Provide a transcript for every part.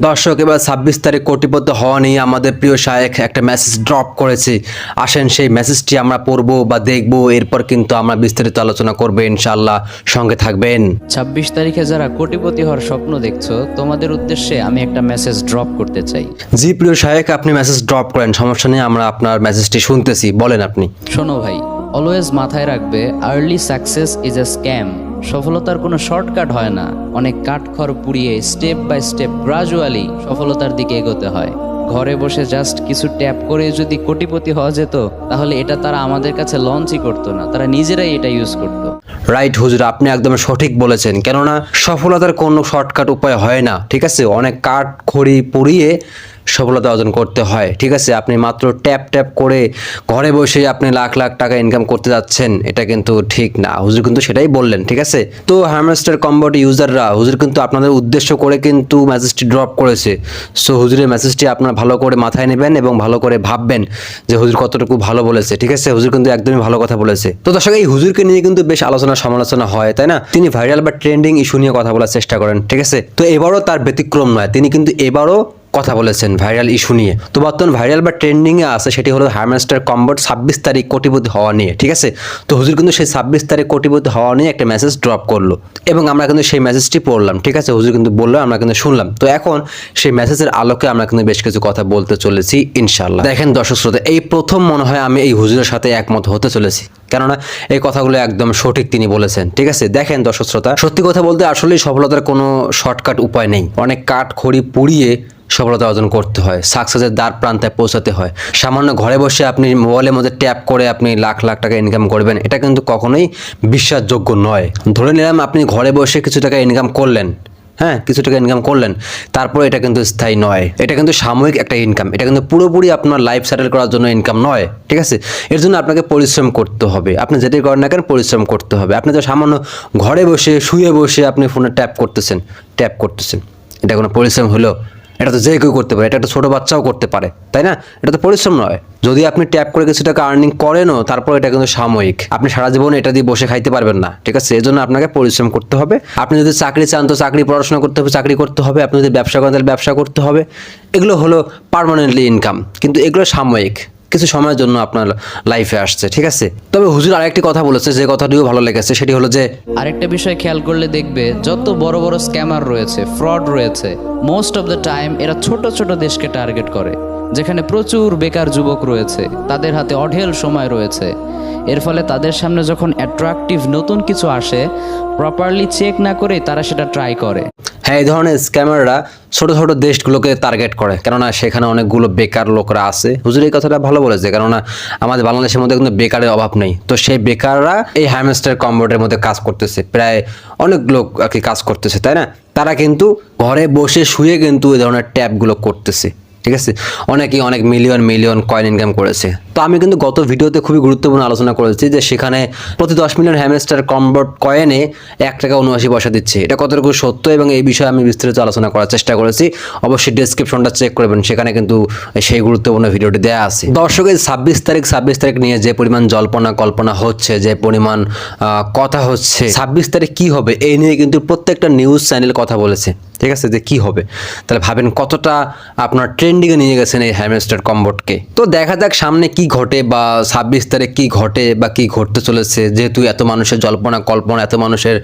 দর্শক এবার ছাব্বিশ তারিখ কোটিপতি হওয়া নিয়ে আমাদের প্রিয় শায়েখ একটা মেসেজ ড্রপ করেছে। আসেন সেই মেসেজটি আমরা পড়ব বা দেখব এরপর কিন্তু আমরা বিস্তারিত আলোচনা করব ইনশাল্লাহ সঙ্গে থাকবেন। ছাব্বিশ তারিখে যারা কোটিপতি হওয়ার স্বপ্ন দেখছ তোমাদের উদ্দেশ্যে আমি একটা মেসেজ ড্রপ করতে চাই। জি প্রিয় শায়েখ আপনি মেসেজ ড্রপ করেন সমস্যা নেই আমরা আপনার মেসেজটি শুনতেছি বলেন আপনি। শোনো ভাই অলওয়েজ মাথায় রাখবে early success is a scam সফলতার কোনো শর্টকাট হয় না। অনেক কাঠখড় পুড়িয়ে স্টেপ বাই স্টেপ গ্রাজুয়ালি সফলতার দিকে এগোতে হয়। ঘরে বসে জাস্ট কিছু ট্যাপ করে যদি কোটিপতি হওয়া যেত, তাহলে এটা তারা আমাদের কাছে লঞ্চই করতো না। তারা নিজেরাই এটা ইউজ করতো। রাইট হুজুর, আপনি একদম সঠিক বলেছেন। কেননা সফলতার কোনো শর্টকাট উপায় হয় না, ঠিক আছে? অনেক কাঠ খড়ি পুড়িয়ে সফলতা অর্জন করতে হয়, ঠিক আছে? আপনি মাত্র ট্যাপ ট্যাপ করে ঘরে বসে আপনি লাখ লাখ টাকা ইনকাম করতে যাচ্ছেন, এটা কিন্তু ঠিক না। হুজুর কিন্তু সেটাই বললেন, ঠিক আছে? তো হ্যামস্টার কম্বোট ইউজাররা হুজুর কিন্তু আপনাদের উদ্দেশ্য করে কিন্তু মেসেজটি ড্রপ করেছে। সো হুজুরের মেসেজটি আপনারা ভালো করে মাথায় নেবেন এবং ভালো করে ভাববেন যে হুজুর কতটুকু ভালো বলেছে, ঠিক আছে? হুজুর কিন্তু একদমই ভালো কথা বলেছে। তো দর্শক, এই হুজুরকে নিয়ে কিন্তু বেশ আলোচনা সমালোচনা হয়, তাই না? তিনি ভাইরাল বা ট্রেন্ডিং ইস্যু নিয়ে কথা বলার চেষ্টা করেন, ঠিক আছে? তো এবারও তার ব্যতিক্রম নয়। তিনি কিন্তু এবারও কথা বলেছেন ভাইরাল ইস্যু নিয়ে। তো বর্তমান ভাইরাল বা ট্রেন্ডিং এ আছে, সেটি হলো হারমাস্টার কম্বট ছাব্বিশ তারিখ কোটিপতি হওয়া নিয়ে, ঠিক আছে? তো হুজুর কিন্তু সেই ছাব্বিশ তারিখ কোটিপতি হওয়া নিয়ে একটা মেসেজ ড্রপ করল এবং আমরা কিন্তু সেই মেসেজটি পড়লাম, ঠিক আছে? হুজুর কিন্তু বলল, আমরা কিন্তু শুনলাম। তো এখন সেই মেসেজের আলোকে আমরা কিন্তু বেশ কিছু কথা বলতে চলেছি ইনশাল্লাহ দেখেন দর্শক শ্রোতা, এই প্রথম মনে হয় আমি এই হুজুরের সাথে একমত হতে চলেছি। কেননা এই কথাগুলো একদম সঠিক তিনি বলেছেন, ঠিক আছে? দেখেন দর্শক শ্রোতা, সত্যি কথা বলতে আসলেই সফলতার কোনো শর্টকাট উপায় নেই। অনেক কাঠ খড়ি পুড়িয়ে সফলতা অর্জন করতে হয় সাকসেসের দ্বার প্রান্তে পৌঁছাতে হয়। সামান্য ঘরে বসে আপনি মোবাইলের মধ্যে ট্যাপ করে আপনি লাখ লাখ টাকা ইনকাম করবেন, এটা কিন্তু কখনোই বিশ্বাসযোগ্য নয়। ধরে নিলাম আপনি ঘরে বসে কিছু টাকা ইনকাম করলেন হ্যাঁ কিছু টাকা ইনকাম করলেন, তারপর এটা কিন্তু স্থায়ী নয়। এটা কিন্তু সাময়িক একটা ইনকাম এটা কিন্তু পুরোপুরি আপনার লাইফ সেটেল করার জন্য ইনকাম নয়, ঠিক আছে? এর জন্য আপনাকে পরিশ্রম করতে হবে। আপনি যেটাই করেন না কেন, পরিশ্রম করতে হবে। আপনি তো সামান্য ঘরে বসে, শুয়ে বসে আপনি ফোনে ট্যাপ করতেছেন ট্যাপ করতেছেন। এটা কোনো পরিশ্রম হলো এটা তো যে কেউ করতে পারে, এটা একটা ছোটো বাচ্চাও করতে পারে, তাই না? এটা তো পরিশ্রম নয়। যদি আপনি ট্যাপ করে কিছু টাকা আর্নিং করেনও, তারপর এটা কিন্তু সাময়িক। আপনি সারা জীবন এটা দিয়ে বসে খাইতে পারবেন না, ঠিক আছে? এই জন্য আপনাকে পরিশ্রম করতে হবে। আপনি যদি চাকরি চান, তো চাকরি পড়াশোনা করতে হবে, চাকরি করতে হবে। আপনি যদি ব্যবসা করেন, তাহলে ব্যবসা করতে হবে। এগুলো হলো পারমানেন্টলি ইনকাম কিন্তু এগুলো সাময়িক। কিছু সময়ের জন্য আপনার লাইফে আসছে, ঠিক আছে? তবে হুজুর আরেকটি কথা বলেছে, যে কথাটিও ভালো লেগেছে, সেটি হলো যে আরেকটা বিষয় খেয়াল করলে দেখবে, যত বড় বড় স্ক্যামার রয়েছে ফ্রড রয়েছে মোস্ট অফ দ্য টাইম এরা ছোট ছোট দেশকে টার্গেট করে। যেখানে প্রচুর বেকার যুবক রয়েছে, তাদের হাতে অঢেল সময় রয়েছে। এর ফলে তাদের সামনে যখন অ্যাট্রাকটিভ নতুন কিছু আসে প্রপারলি চেক না করে তারা সেটা ট্রাই করে। হ্যাঁ এই ধরনের স্ক্যামাররা ছোট ছোট দেশগুলোকে টার্গেট করে, কেননা সেখানে অনেকগুলো বেকার লোকরা আছে। হুজুর, এই কথাটা ভালো বলেছে, কেননা আমাদের বাংলাদেশের মধ্যে কিন্তু বেকারের অভাব নেই। তো সেই বেকাররা এই হ্যামস্টার কম্বোর্ডের মধ্যে কাজ করতেছে, প্রায় অনেক লোক আর কি কাজ করতেছে, তাই না? তারা কিন্তু ঘরে বসে শুয়ে কিন্তু এই ধরনের ট্যাপগুলো করতেছে। ঠিক আছে? অনেকেই অনেক মিলিয়ন মিলিয়ন কয়েন ইনকাম করেছে। তো আমি কিন্তু গত ভিডিওতে খুবই গুরুত্বপূর্ণ আলোচনা করেছি যে সেখানে প্রতি দশ মিলিয়ন হ্যামস্টার কনভার্ট কয়েনে এক টাকা উনআশি পয়সা দিচ্ছে। এটা কতটুকু সত্য এবং এই বিষয়ে আমি বিস্তারিত আলোচনা করার চেষ্টা করেছি, অবশ্যই ডেসক্রিপশনটা চেক করবেন, সেখানে কিন্তু সেই গুরুত্বপূর্ণ ভিডিওটি দেওয়া আছে। দর্শকের ছাব্বিশ তারিখ ছাব্বিশ তারিখ নিয়ে যে পরিমাণ জল্পনা কল্পনা হচ্ছে, যে পরিমাণ কথা হচ্ছে, ছাব্বিশ তারিখ কি হবে এই নিয়ে কিন্তু প্রত্যেকটা নিউজ চ্যানেল কথা বলেছে। ঠিক আছে? যে কি হবে? তাহলে ভাবেন কতটা আপনার ট্রেন্ডিংয়ে নিয়ে গেছেন এই হ্যামস্টার কম্বোটকে তো দেখা যাক সামনে কি ঘটে বা ছাব্বিশ তারিখ কি ঘটে বা কি ঘটতে চলেছে? যেহেতু এত মানুষের জল্পনা, কল্পনা, এত মানুষের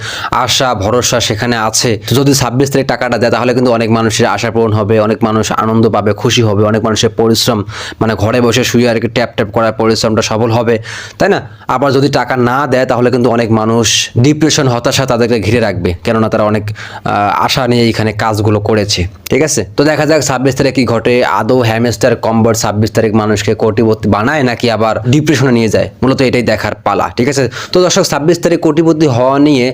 আশা, ভরসা সেখানে আছে। যদি ছাব্বিশ তারিখ টাকাটা দেয়, তাহলে কিন্তু অনেক মানুষের আশা পূরণ হবে, অনেক মানুষ আনন্দ পাবে, খুশি হবে, অনেক মানুষের পরিশ্রম মানে ঘরে বসে শুয়ে আর কি ট্যাপ ট্যাপ করার পরিশ্রমটা সফল হবে। তাই না? আবার যদি টাকা না দেয়, তাহলে কিন্তু অনেক মানুষ ডিপ্রেশন, হতাশা তাদেরকে ঘিরে রাখবে, কেননা তারা অনেক আশা নিয়ে এইখানে কাজগুলো করেছে। ঠিক আছে? তো দেখা যাক ছাব্বিশ তারিখ কি ঘটে। আদৌ হ্যামস্টার কম্বর ছাব্বিশ তারিখ মানুষকে কোটিপতি বানায় নাকি আবার ডিপ্রেশনে নিয়ে যায়? মূলত এটাই দেখার পালা, ঠিক আছে? তো দর্শক, ছাব্বিশ তারিখ কোটিপতি হওয়া নিয়ে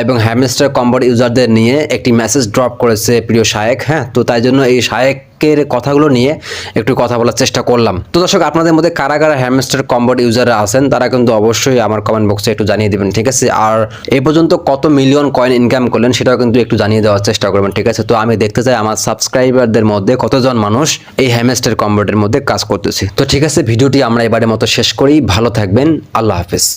এবং হ্যামেস্টার কম্বর ইউজারদের নিয়ে একটি মেসেজ ড্রপ করেছে প্রিয় শায়েক হ্যাঁ? তো তাই জন্য এই শায়েক এর কথাগুলো নিয়ে একটু কথা বলার চেষ্টা করলাম। তো দর্শক, আপনাদের মধ্যে কারা কারা হ্যামস্টার কম্বোট ইউজাররা আছেন, তারা কিন্তু অবশ্যই আমার কমেন্ট বক্সে একটু জানিয়ে দেবেন, ঠিক আছে? আর এ পর্যন্ত কত মিলিয়ন কয়েন ইনকাম করলেন সেটাও কিন্তু একটু জানিয়ে দেওয়ার চেষ্টা করবেন, ঠিক আছে? তো আমি দেখতে চাই আমার সাবস্ক্রাইবারদের মধ্যে কতজন মানুষ এই হ্যামস্টার কম্বোটের মধ্যে কাজ করতেছে। তো ঠিক আছে, ভিডিওটি আমরা এবারের মতো শেষ করি, ভালো থাকবেন, আল্লাহ হাফেজ।